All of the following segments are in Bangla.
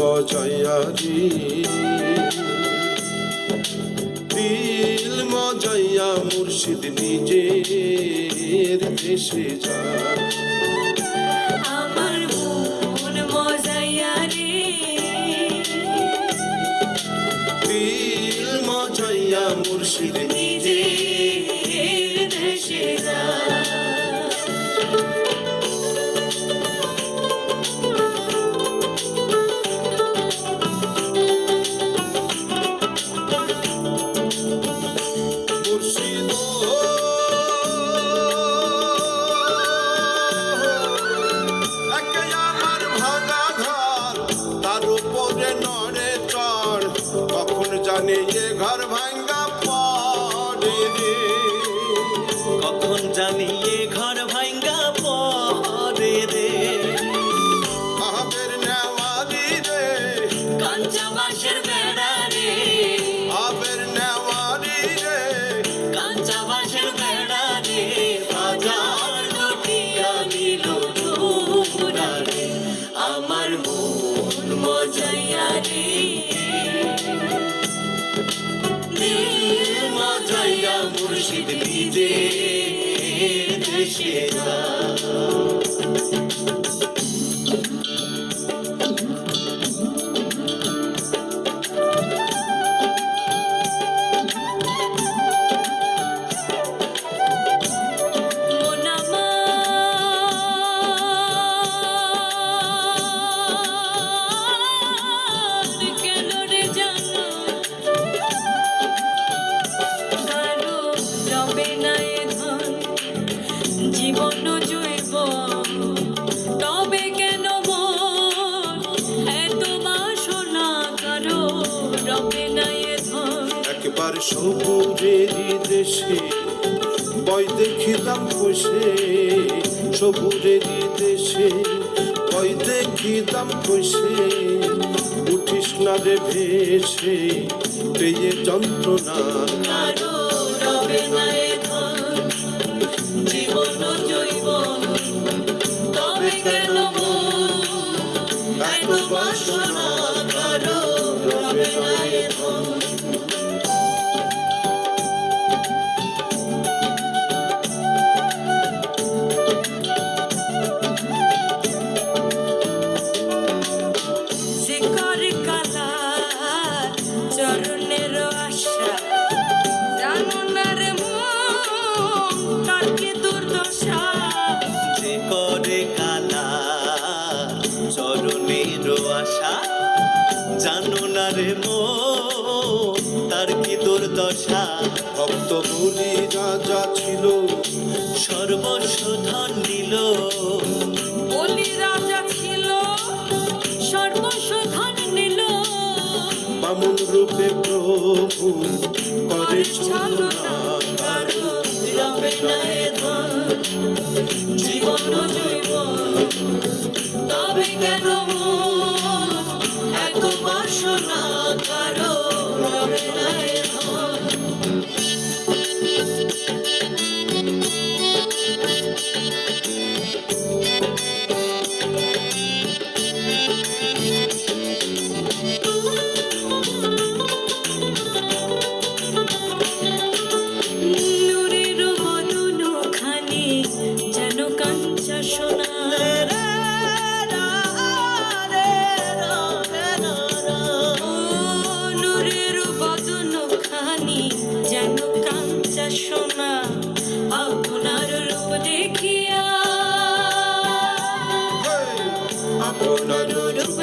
মজাইয়া রে দিল মজাইয়া মুর্শিদ নিজের দেশে যায়। মুর্শিদ নিজের দেশে এ ঘর ভাঙ্গা পড়ে রে? কখন জানিয়ে ঘর ভাঙ্গা পরে রে? আবের নেওয়ারি রে। কাঞ্চা বাঁশের বেড়া রে। আবের নেওয়ারি রে। কাঞ্চা বাঁশের বেড়া রে। বাজার লুটিয়া নিল আমার মন মজাইয়া মুর্শিদ একবার সবুজের দেশে, বই দেখিতাম বসে সবুজের দেশে, বই দেখিতাম বসে উঠিস না রে ভেসে, পেয়ে যন্ত্রণা। চরণের আশা জানো না রে মো তার কি দুর্দশা? ভক্ত বলি রাজা ছিল সর্বস্ব ধন নিল। বলি রাজা ছিল সর্বশোধন নিল। বামুন রূপে প্রভু করে চলো না ধন জীবন কেন এত বাসনা কারও রবে না খানি যেন কাঞ্চা সোনা আপনার রূপ দেখিয়া। আপনার রূপ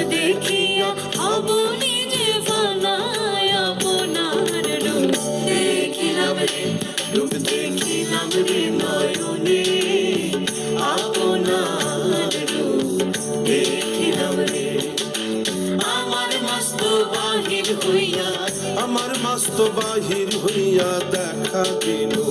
মস্ত বাহির হইয়া দেখা দিল।